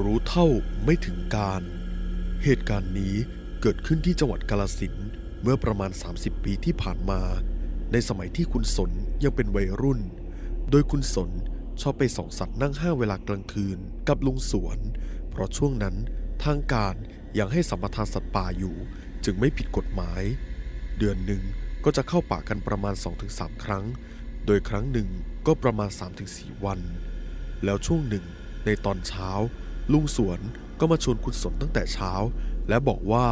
รู้เท่าไม่ถึงการ เหตุการณ์นี้เกิดขึ้นที่จังหวัดกาลสินเมื่อประมาณ 30 ปีที่ผ่านมา ในสมัยที่คุณสนยังเป็นวัยรุ่น โดยคุณสนชอบไปส่องสัตว์นั่งห้าเวลากลางคืนกับลุงสวน เพราะช่วงนั้นทางการยังให้สัมปทานสัตว์ป่าอยู่ จึงไม่ผิดกฎหมาย เดือนหนึ่งก็จะเข้าป่ากันประมาณ 2-3 ครั้ง โดยครั้งหนึ่งก็ประมาณ 3-4 วัน แล้วช่วงหนึ่งในตอนเช้า ลุงสวนก็มาชวนคุณสนตั้งแต่เช้า และบอกว่า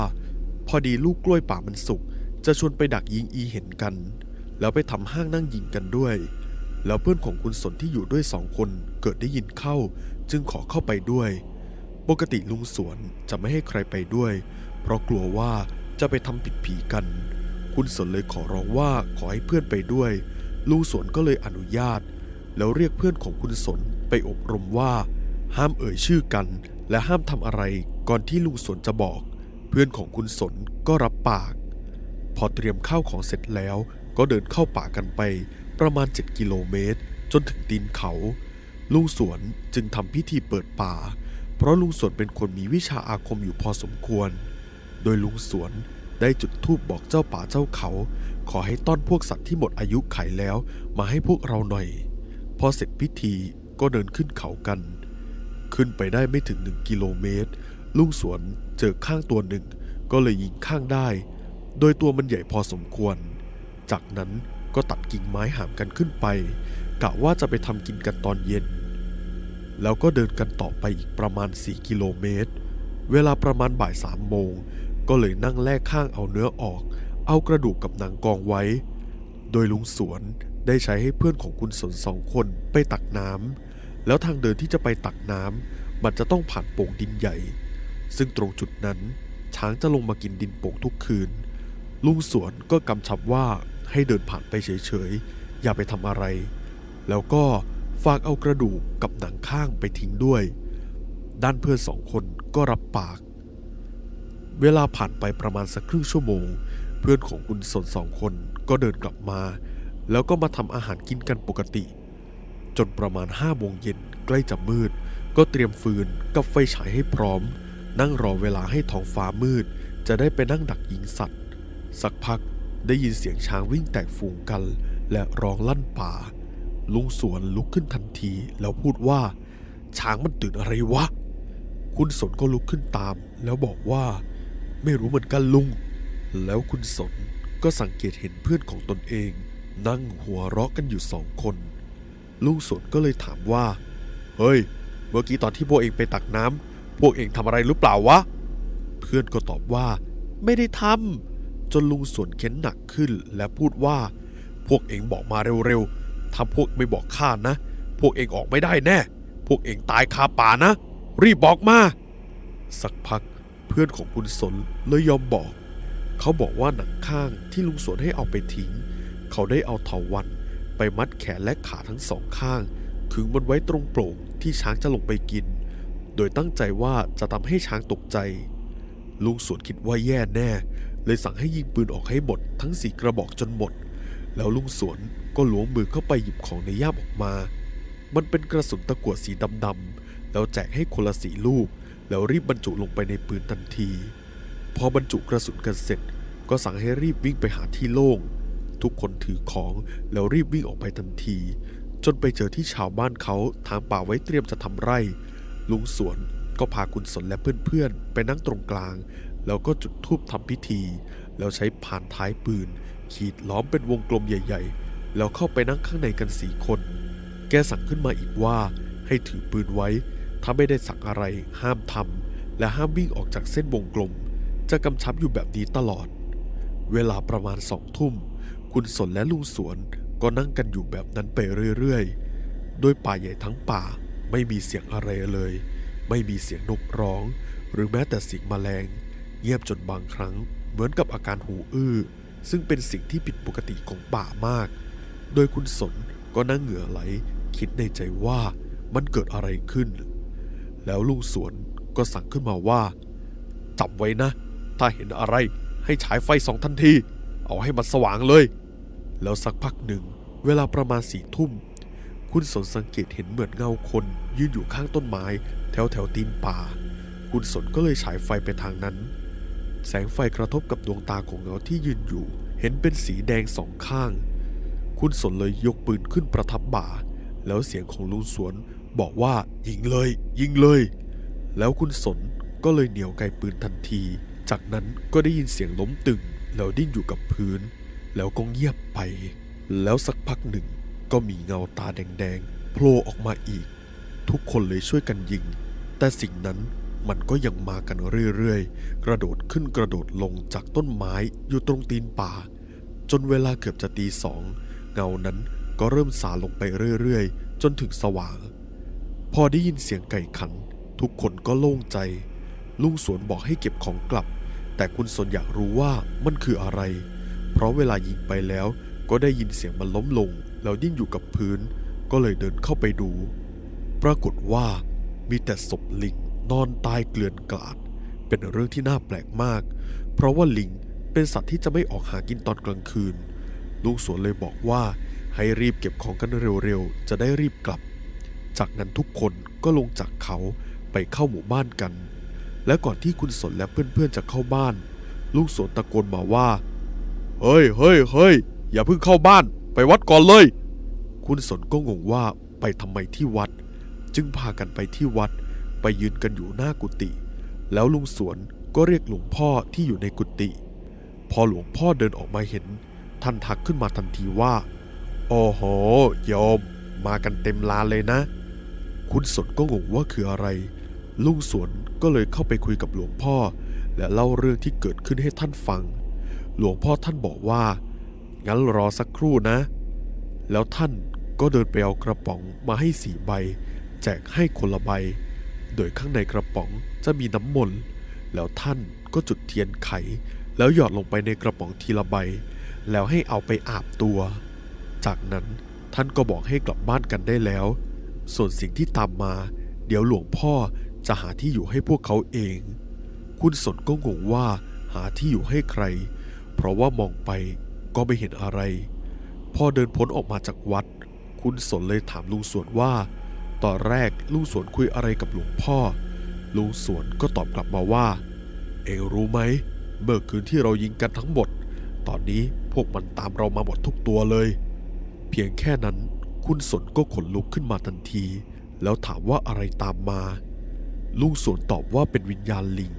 พอดีลูกกล้วยป่ามันสุก จะชวนไปดักยิงอีเห็นกัน แล้วไปทำห้างนั่งยิงกันด้วย แล้วเพื่อนของคุณสนที่อยู่ด้วยสองคนเกิดได้ยินเข้า จึงขอเข้าไปด้วย ปกติลุงสวนจะไม่ให้ใครไปด้วย เพราะกลัวว่าจะไปทำผิดผีกัน คุณสนเลยขอร้องว่าขอให้เพื่อนไปด้วย ลุงสวนก็เลยอนุญาต แล้วเรียกเพื่อนของคุณสนไปอบรมว่า ห้ามเอ่ยชื่อกัน และห้ามทำอะไรก่อนที่ลุงสนจะบอก เพื่อนของคุณสนก็รับปาก พอเตรียมข้าวของเสร็จแล้ว ก็เดินเข้าป่ากันไป ประมาณ 7 กิโลเมตร จนถึงตีนเขา ลุงสวนจึงทำพิธีเปิดป่า เพราะลุงสวนเป็นคนมีวิชาอาคมอยู่พอสมควร โดยลุงสวนได้จุดธูปบอกเจ้าป่าเจ้าเขา ขอให้ต้อนพวกสัตว์ที่หมดอายุไขแล้ว มาให้พวกเราหน่อย พอเสร็จพิธีก็เดินขึ้นเขากัน ขึ้นไปได้ไม่ถึงหนึ่งกิโลเมตร ลุงสวนเจอข้างตัวหนึ่ง ก็เลยยิงข้างได้ โดยตัวมันใหญ่พอสมควร จากนั้นก็ตัดกิ่งไม้หามกันขึ้นไป กะว่าจะไปทำกินกันตอนเย็น แล้วก็เดินกันต่อไปอีกประมาณ 4 กิโลเมตร เวลาประมาณบ่ายสามโมง ก็เลยนั่งแลกข้างเอาเนื้อออก เอากระดูกกับหนังกองไว้ โดยลุงสวนได้ใช้ให้เพื่อนของคุณสนสองคนไปตักน้ำ แล้วทางเดินที่จะไปตักน้ำมันจะต้องผ่านโป่งดินใหญ่ ซึ่งตรงจุดนั้น ช้างจะลงมากินดินโป่งทุกคืน ลุงสวนก็กำชับว่าให้เดินผ่านไปเฉยๆ อย่าไปทำอะไร แล้วก็ฝากเอากระดูกกับหนังข้างไปทิ้งด้วย ด้านเพื่อนสองคนก็รับปาก เวลาผ่านไปประมาณสักครึ่งชั่วโมง เพื่อนของคุณสนสองคนก็เดินกลับมา แล้วก็มาทำอาหารกินกันปกติ จนประมาณห้าโมงเย็นใกล้จะมืด ก็เตรียมฟืนกับไฟฉายให้พร้อม นั่งรอเวลาให้ท้องฟ้ามืด จะได้ไปนั่งดักยิงสัตว์ สักพักได้ยินเสียงช้างวิ่งแตกฝูงกัน และร้องลั่นป่า ลุงสวนลุกขึ้นทันทีแล้วพูดว่า ช้างมันตื่นอะไรวะ คุณสนก็ลุกขึ้นตาม แล้วบอกว่า ไม่รู้เหมือนกันลุง แล้วคุณสนก็สังเกตเห็นเพื่อนของตนเอง นั่งหัวเราะกันอยู่สองคน ลุงสนก็เลยถามว่า เฮ้ย เมื่อกี้ตอนที่พวกเองไปตักน้ำพวกเองทำอะไรหรือเปล่าวะ เพื่อนก็ตอบว่า ไม่ได้ทำจนลุงสนเข็นหนักขึ้นและพูดว่า พวกเองบอกมาเร็วๆ ถ้าพวกไม่บอกข้านะ พวกเองออกไม่ได้แน่ พวกเองตายคาป่านะ รีบบอกมา สักพักเพื่อนของคุณสนเลยยอมบอก เขาบอกว่าหนังข้างที่ลุงสวนให้เอาไปทิ้ง เขาได้เอาเถาวัน ไปมัดแขนและขาทั้งสองข้างขึงมันไว้ตรงโปร่งที่ช้างจะลงไปกิน โดยตั้งใจว่าจะทำให้ช้างตกใจ ลุงสวนคิดว่าแย่แน่ เลยสั่งให้ยิงปืนออกให้หมด ทั้งสี่กระบอกจนหมด แล้วลุงสวนก็ล้วงมือเข้าไปหยิบของในย่ามออกมา มันเป็นกระสุนตะกั่วสีดำๆแล้วแจกให้คนละสีลูก แล้วรีบบรรจุลงไปในปืนทันที พอบรรจุกระสุนกันเสร็จ ก็สั่งให้รีบวิ่งไปหาที่โล่ง ทุกคนถือของแล้วรีบวิ่งออกไปทันที จนไปเจอที่ชาวบ้านเขาทางป่าไว้เตรียมจะทำไร่ ลุงสวนก็พาคุณสนและเพื่อนๆ ไปนั่งตรงกลาง แล้วก็จุดธูปทำพิธี แล้วใช้ผ่านท้ายปืน ขีดล้อมเป็นวงกลมใหญ่ ๆ แล้วเข้าไปนั่งข้างในกันสี่คน แกสั่งขึ้นมาอีกว่า ให้ถือปืนไว้ ถ้าไม่ได้สั่งอะไรห้ามทำและห้ามวิ่งออกจากเส้นวงกลม จะกำชับอยู่แบบนี้ตลอด เวลาประมาณสองทุ่ม คุณสนและลุงสวนก็นั่งกันอยู่แบบนั้นไปเรื่อยๆ โดยป่าใหญ่ทั้งป่าไม่มีเสียงอะไรเลย ไม่มีเสียงนกร้อง หรือแม้แต่เสียงแมลง เงียบจนบางครั้ง เหมือนกับอาการหูอื้อ ซึ่งเป็นสิ่งที่ผิดปกติของป่ามาก โดยคุณสนก็นั่งเหงื่อไหล คิดในใจว่ามันเกิดอะไรขึ้น แล้วลุงสวนก็สั่งขึ้นมาว่าจำไว้นะ ถ้าเห็นอะไร ให้ฉายไฟสองทันที เอาให้มันสว่างเลย แล้วสักพักหนึ่ง เวลาประมาณสี่ทุ่ม คุณสนสังเกตเห็นเหมือนเงาคน ยืนอยู่ข้างต้นไม้ แถวแถวตีนป่า คุณสนก็เลยฉายไฟไปทางนั้น แสงไฟกระทบกับดวงตาของเงาที่ยืนอยู่ เห็นเป็นสีแดงสองข้าง คุณสนเลยยกปืนขึ้นประทับบ่า แล้วเสียงของลุงสวนบอกว่ายิงเลย ยิงเลย แล้วคุณสนก็เลยเหนียวไกปืนทันที จากนั้นก็ได้ยินเสียงล้มตึงแล้วดิ้นอยู่กับพื้น แล้วก็เงียบไป แล้วสักพักหนึ่งก็มีเงาตาแดงๆโผล่ออกมาอีก ทุกคนเลยช่วยกันยิง แต่สิ่งนั้นมันก็ยังมากันเรื่อยๆ กระโดดขึ้นกระโดดลงจากต้นไม้อยู่ตรงตีนป่า จนเวลาเกือบจะตีสองเงานั้นก็เริ่มสาลงไปเรื่อยๆ จนถึงสว่าง พอได้ยินเสียงไก่ขัน ทุกคนก็โล่งใจ ลุงสวนบอกให้เก็บของกลับ แต่คุณสนอยากรู้ว่ามันคืออะไร เพราะเวลายิงไปแล้วก็ได้ยินเสียงมันล้มลง แล้วดิ้นอยู่กับพื้น ก็เลยเดินเข้าไปดู ปรากฏว่ามีแต่ศพลิงนอนตายเกลื่อนกลาด เป็นเรื่องที่น่าแปลกมาก เพราะว่าลิงเป็นสัตว์ที่จะไม่ออกหากินตอนกลางคืน ลุงสวนเลยบอกว่าให้รีบเก็บของกันเร็วๆ จะได้รีบกลับ จากนั้นทุกคนก็ลงจากเขาไปเข้าหมู่บ้านกัน และก่อนที่คุณสนและเพื่อนๆจะเข้าบ้านลุงสวนตะโกนมาว่า เฮ้ยเฮ้ยเฮ้ยอย่าเพิ่งเข้าบ้าน ไปวัดก่อนเลย คุณสนก็งงว่าไปทำไมที่วัด จึงพากันไปที่วัด ไปยืนกันอยู่หน้ากุฏิแล้วลุงสวนก็เรียกหลวงพ่อที่อยู่ในกุฏิพอหลวงพ่อเดินออกมาเห็น ท่านทักขึ้นมาทันทีว่าโอ้โหโยม มากันเต็มลานเลยนะ คุณสนก็งงว่าคืออะไร ลุงสวนก็เลยเข้าไปคุยกับหลวงพ่อ และเล่าเรื่องที่เกิดขึ้นให้ท่านฟัง หลวงพ่อท่านบอกว่า งั้นรอสักครู่นะ แล้วท่านก็เดินไปเอากระป๋องมาให้สี่ใบ แจกให้คนละใบ โดยข้างในกระป๋องจะมีน้ำมนต์แล้วท่านก็จุดเทียนไข แล้วหยอดลงไปในกระป๋องทีละใบ แล้วให้เอาไปอาบตัว จากนั้นท่านก็บอกให้กลับบ้านกันได้แล้ว ส่วนสิ่งที่ตามมา เดี๋ยวหลวงพ่อ จะหาที่อยู่ให้พวกเขาเอง คุณสนก็งงว่าหาที่อยู่ให้ใคร เพราะว่ามองไปก็ไม่เห็นอะไร พอเดินพ้นออกมาจากวัด คุณสนเลยถามลุงสวนว่า ตอนแรกลุงสวนคุยอะไรกับหลวงพ่อ ลุงสวนก็ตอบกลับมาว่า เองรู้ไหม เมื่อคืนที่เรายิงกันทั้งหมด ตอนนี้พวกมันตามเรามาหมดทุกตัวเลย เพียงแค่นั้นคุณสนก็ขนลุกขึ้นมาทันที แล้วถามว่าอะไรตามมา ลุงสวนตอบว่าเป็นวิญญาณลิง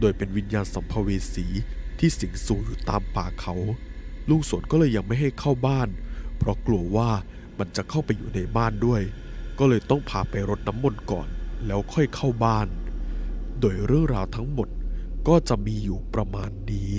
โดยเป็นวิญญาณสัมภเวสีที่สิงสู่อยู่ตามป่าเขา ลุงสวนก็เลยยังไม่ให้เข้าบ้าน เพราะกลัวว่ามันจะเข้าไปอยู่ในบ้านด้วย ก็เลยต้องพาไปรดน้ำมนต์ก่อน แล้วค่อยเข้าบ้าน โดยเรื่องราวทั้งหมดก็จะมีอยู่ประมาณนี้